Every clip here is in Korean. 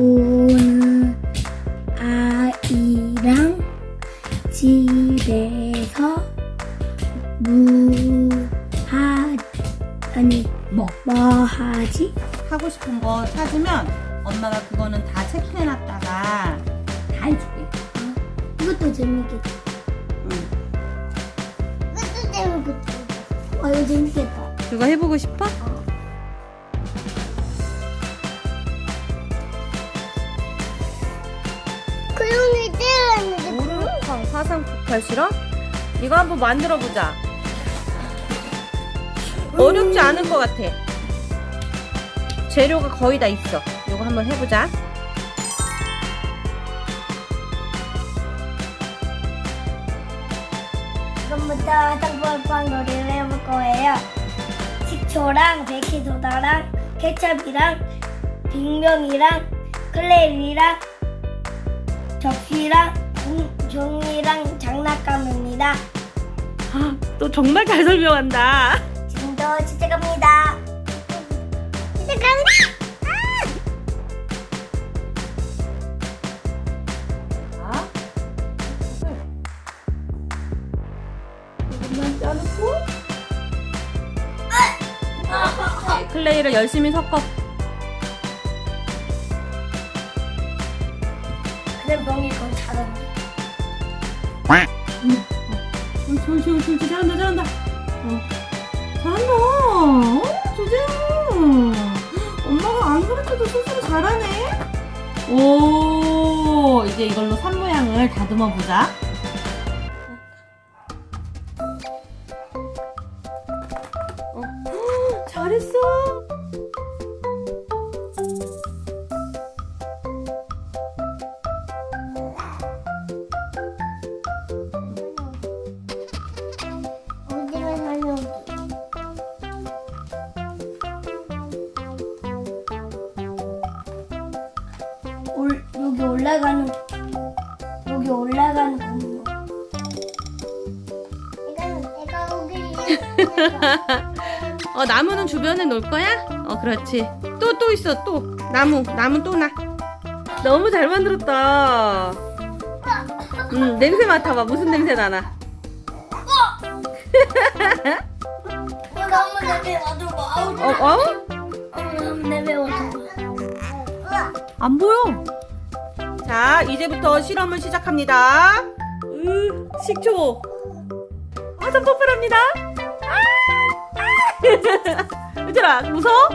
오늘 아이랑 집에서 무하 아니 뭐? 뭐 하지? 하고 싶은 거 찾으면 엄마가 그거는 다 체킹해놨다가 다 해줄게. 이것도 재밌겠다. 응. 이것도 재밌겠다. 아 이거 재밌겠다. 그거 해보고 싶어? 그용이 때렸는데 모르는 화상 폭발 실험? 이거 한번 만들어 보자. 어렵지 않을 것 같아. 재료가 거의 다 있어. 이거 한번 해보자. 지금부터 화장빵빵 놀이를 해볼 거예요. 식초랑 베이킹소다랑 케첩이랑 빙명이랑 클레이랑 접시랑 종- 종이랑 장난감입니다. 또 정말 잘 설명한다. 시작합니다. 자, 조금만 짜놓고. 네, 클레이를 열심히 섞어. 근데 명이 그건 잘하네. 옳지, 옳지, 옳지, 옳지. 잘한다, 잘한다. 어. 잘한다. 어, 조재현. 엄마가 안 가르쳐도 스스로 잘하네. 오, 이제 이걸로 산 모양을 다듬어 보자. 올라가는 여기 올라가는 건물. 이거는 내가 오기 어, 나무는 주변에 놓을 거야? 어, 그렇지. 또, 또 있어, 또. 나무, 나무 또 나. 너무 잘 만들었다. 음, 냄새 맡아봐. 무슨 냄새 나나? 이거 한번 내배 와줘봐. 아우 어, 어? 한번 내배 와줘봐. 안 보여. 자, 이제부터 실험을 시작합니다. 으, 식초. 화산 폭발합니다. 아! 아! 얘들아, 무서워?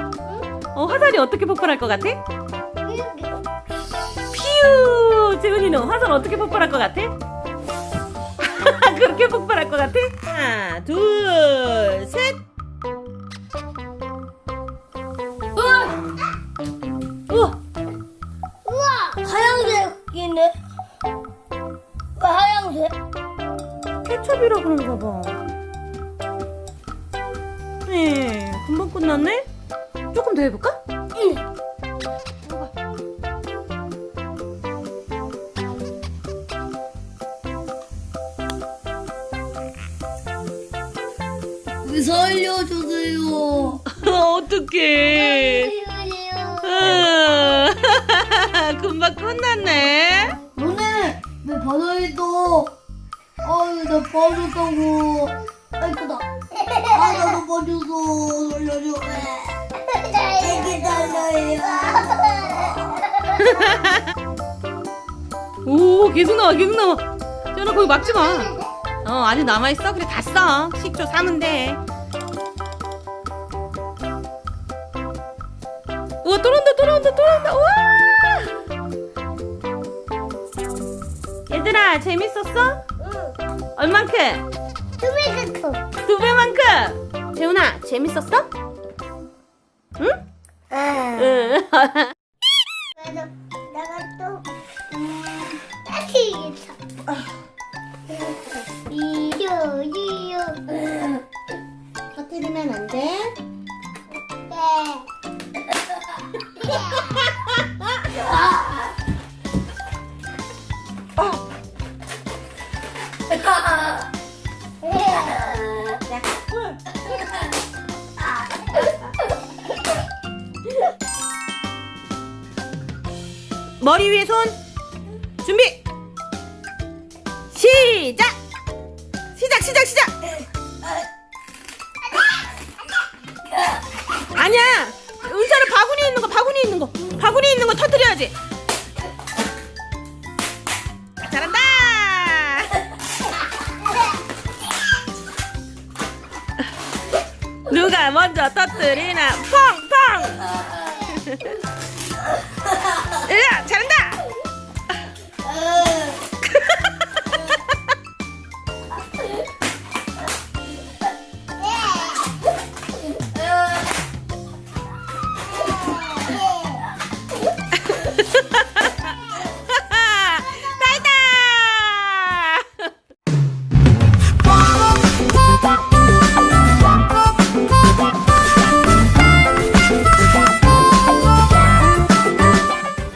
어, 화산이 어떻게 폭발할 것 같아? 피우! 재훈이는 화산 어떻게 폭발할 것 같아? 그렇게 폭발할 것 같아? 하나, 둘, 셋! 케첩이라 그런가 봐. 네, 금방 끝났네? 조금 더 해볼까? 응. 살려주세요. 어떡해. 살려주세요. 금방 끝났네. 너네 왜 바다에서 아유 나 빠졌다고 아이고다 아 나도 빠졌어 살려줘 애기 달려요 오, 계속 나와, 계속 나와. 전화 거기 막지 마. 어, 아직 남아있어? 그래, 다 써. 식초 사면 돼. 우와, 또 나온다, 또 나온다, 또 나온다. 우와! 얘들아, 재밌었어? 얼만큼? 투미크토 두 배만큼. 재훈아, 재밌었어? 응? 응. 그래서 내가 또 음, 따뜻이겠다 이유 이유 터뜨리면 안 돼. 네 머리 위에 손. 준비. 시작. 시작 시작 시작. 아니야. 은서는 바구니에 있는 거 바구니에 있는 거. 바구니에 있는 거 터뜨려야지 누가 먼저 터뜨리나 펑펑. 으아 잘한다